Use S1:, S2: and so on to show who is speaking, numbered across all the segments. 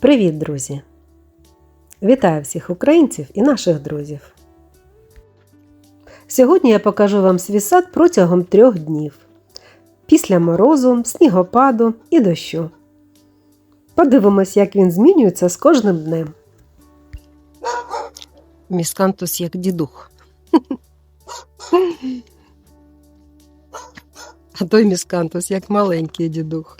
S1: Привіт, друзі! Вітаю всіх українців і наших друзів. Сьогодні я покажу вам свій сад протягом трьох днів. Після морозу, снігопаду і дощу. Подивимось, як він змінюється з кожним днем. Міскантус як дідух. А той міскантус як маленький дідух.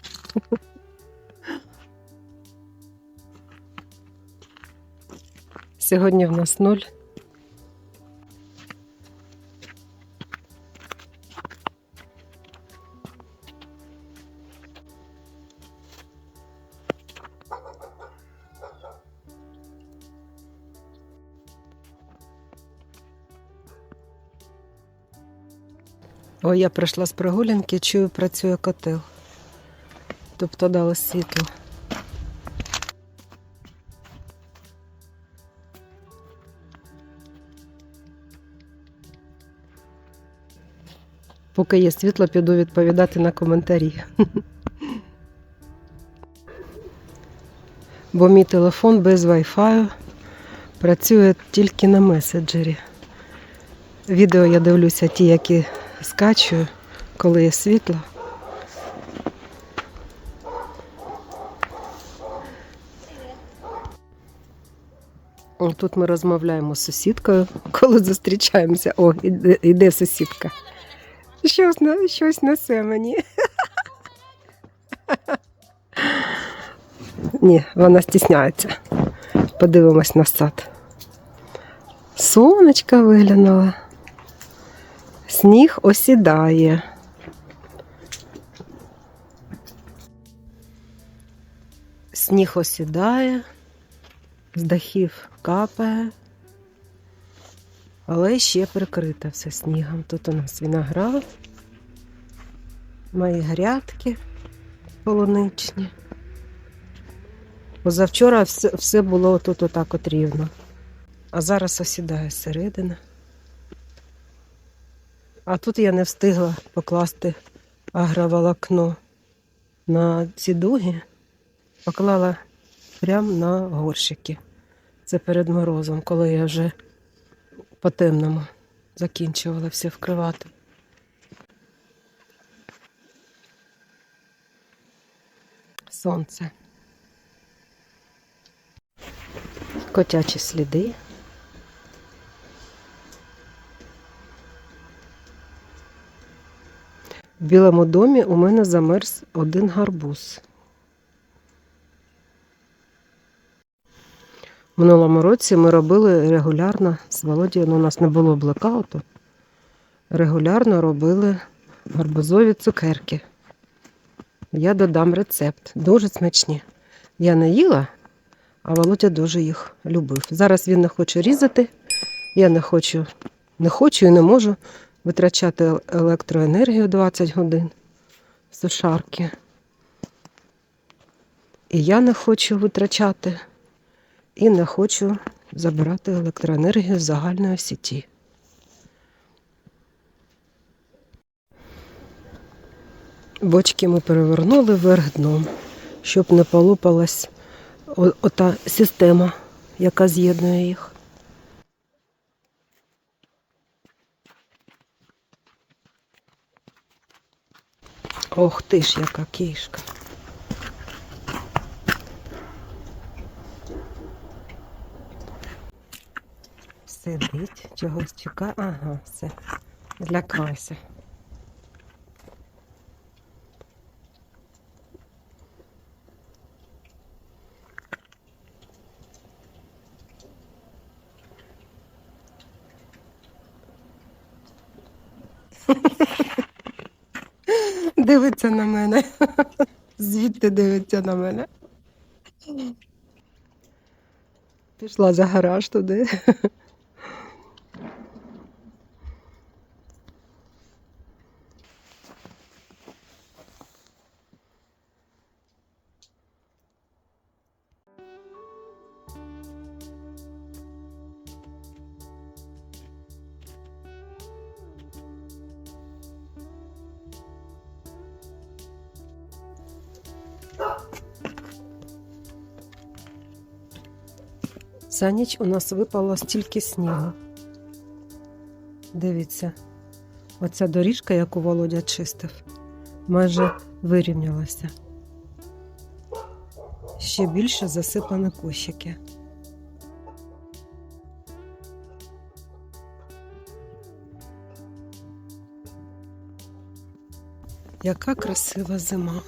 S1: Сьогодні в нас нуль. Ой, я прийшла з прогулянки, чую, працює котел. Тобто дало світло. Поки є світло, піду відповідати на коментарі. Бо мій телефон без Wi-Fi працює тільки на меседжері. Відео я дивлюся ті, які скачую, коли є світло. Тут ми розмовляємо з сусідкою, коли зустрічаємося. О, іде, сусідка. Щось, щось несе мені. Ні, вона стісняється. Подивимось на сад. Сонечко виглянуло. Сніг осідає. Сніг осідає, з дахів капає, але ще прикрита все снігом. Тут у нас виноград, мої грядки полуничні. Позавчора все, все було тут отак от рівно. А зараз осідає середина. А тут я не встигла покласти агроволокно на ці дуги, поклала прямо на горщики. Це перед морозом, коли я вже по темному закінчувала все вкривати. Сонце. Котячі сліди. В білому домі у мене замерз один гарбуз. Минулому році ми робили регулярно з Володією, ну, у нас не було блекауту. Регулярно робили гарбузові цукерки. Я додам рецепт. Дуже смачні. Я не їла, а Володя дуже їх любив. Зараз він не хоче різати. Я не хочу, не хочу і не можу витрачати електроенергію 20 годин сушарки. І я не хочу витрачати, і не хочу забирати електроенергію з загальної сіті. Бочки ми перевернули вверх дном, щоб не полопалась ота система, яка з'єднує їх. Ох ти ж, яка кішка. Сидить, чогось чекає. Ага, все. Злякався. Дивиться на мене. Звідти дивиться на мене. Пішла за гараж туди. За ніч у нас випало стільки снігу. Дивіться, оця доріжка, яку Володя чистив, майже вирівнялася. Ще більше засипані кущики. Яка красива зима.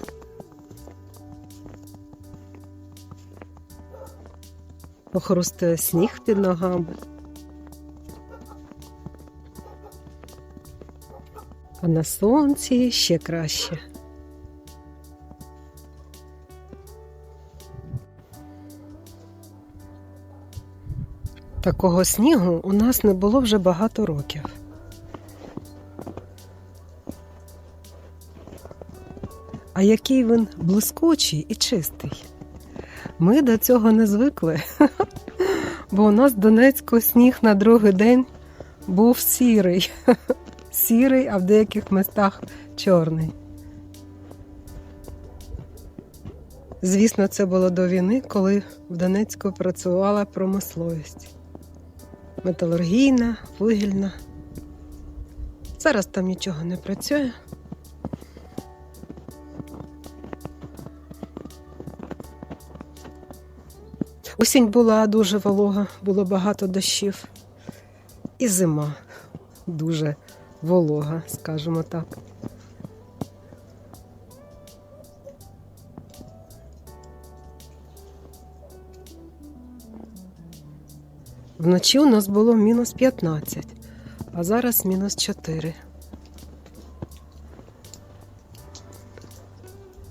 S1: Похрустує сніг під ногами. А на сонці ще краще. Такого снігу у нас не було вже багато років. А який він блискучий і чистий. Ми до цього не звикли, бо у нас в Донецьку сніг на другий день був сірий. Сірий, а в деяких містах чорний. Звісно, це було до війни, коли в Донецьку працювала промисловість. Металургійна, вугільна. Зараз там нічого не працює. Осінь була дуже волога, було багато дощів. І зима дуже волога, скажімо так. Вночі у нас було мінус 15, а зараз мінус 4.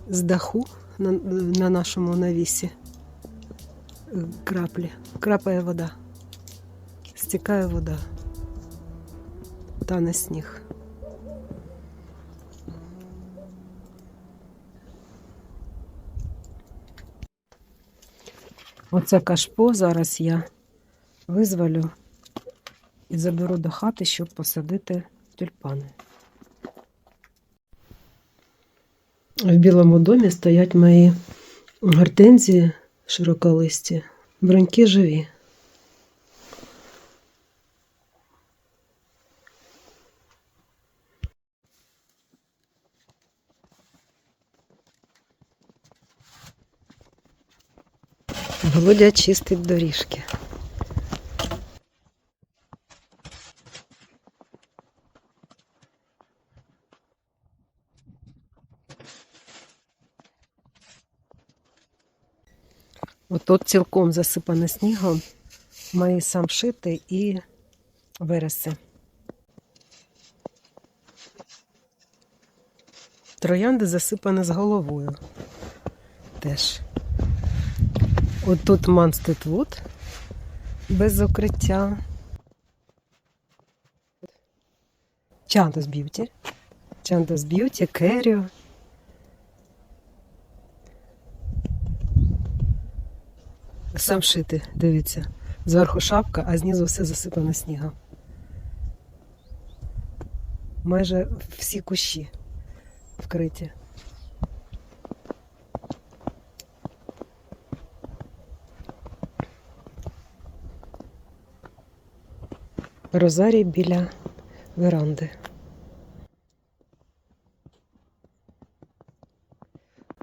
S1: З даху на, на нашому навісі краплі, крапає вода, стікає вода, тане сніг. Оце кашпо зараз я визволю і заберу до хати, щоб посадити тюльпани. В білому домі стоять мої гортензії широколисті, броньки живі. Володя чистить доріжки. Отут цілком засипане снігом мої самшити і вереси. Троянди засипані з головою. Теж. Отут Манстедвуд без укриття. Чандос Б'юті. Чандос Б'юті, Керіо. Сам шити, дивіться. Зверху шапка, а знизу все засипано снігом. Майже всі кущі вкриті. Розарій біля веранди.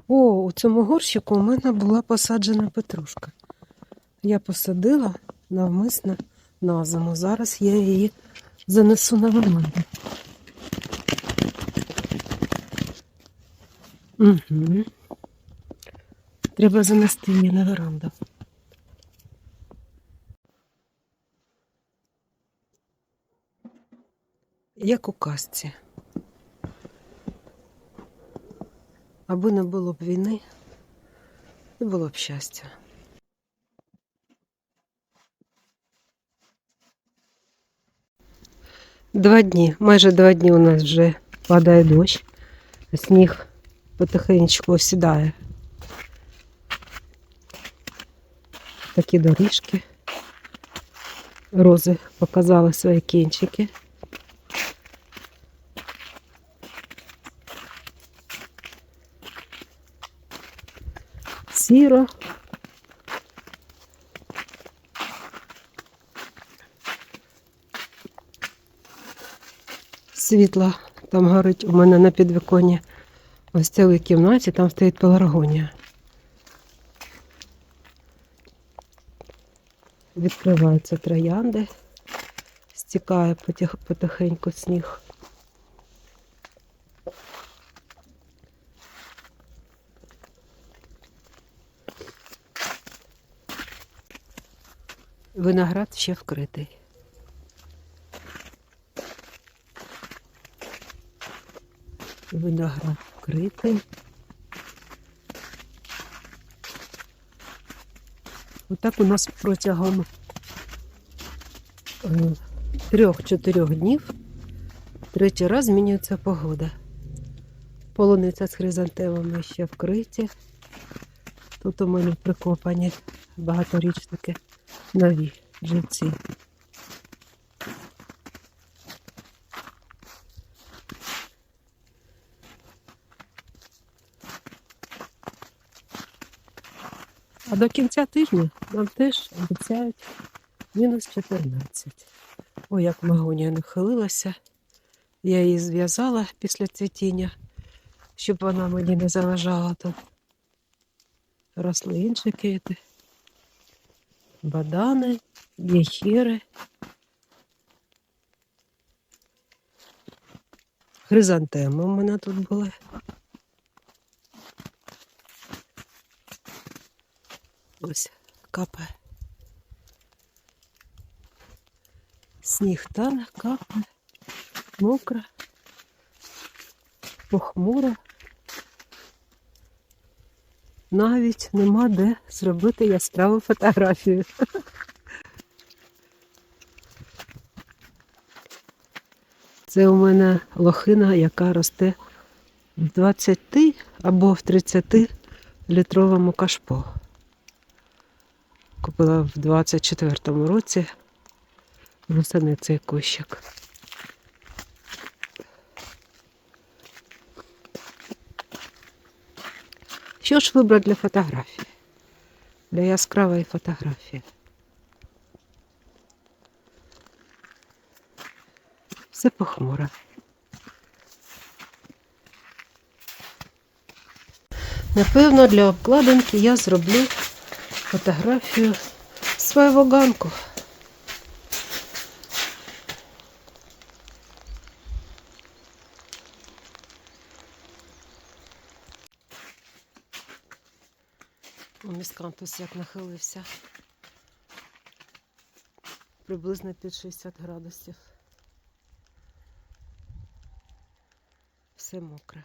S1: О, у цьому горщику у мене була посаджена петрушка. Я посадила навмисно на зиму. Зараз я її занесу на веранду. Угу. Треба занести її на веранду. Як у казці. Аби не було б війни, і було б щастя. Два дні, майже два дні у нас вже падає дощ, а сніг потихеньку осідає. Такі доріжки. Рози показали свої кінчики. Сіро. Світла там горить у мене на підвіконні. Ось цілій кімнаті там стоїть пеларгонія. Відкриваються троянди, стікає потихеньку сніг. Виноград ще вкритий. Виноград вкритий. Отак у нас протягом е, трьох-чотирьох днів третій раз змінюється погода. Полуниця з хризантемами ще вкриті. Тут у мене прикопані багаторічники нові живці. А до кінця тижня нам теж обіцяють мінус 14. Ой, як магонія нахилилася. Я її зв'язала після цвітіння, щоб вона мені не заважала тут. Росли інші квіти. Бадани, єхіри. Хризантеми у мене тут були. Ось капає. Сніг тане, капає, мокра, похмура. Навіть нема де зробити яскраву фотографію. Це у мене лохина, яка росте в 20 або в 30 літровому кашпо. Купила в 24-му році восени цей кущик. Що ж вибрати для фотографії? Для яскравої фотографії. Все похмуро. Напевно, для обкладинки я зроблю фотографію свого ганку. Міскантус як нахилився. Приблизно під 60 градусів. Все мокре.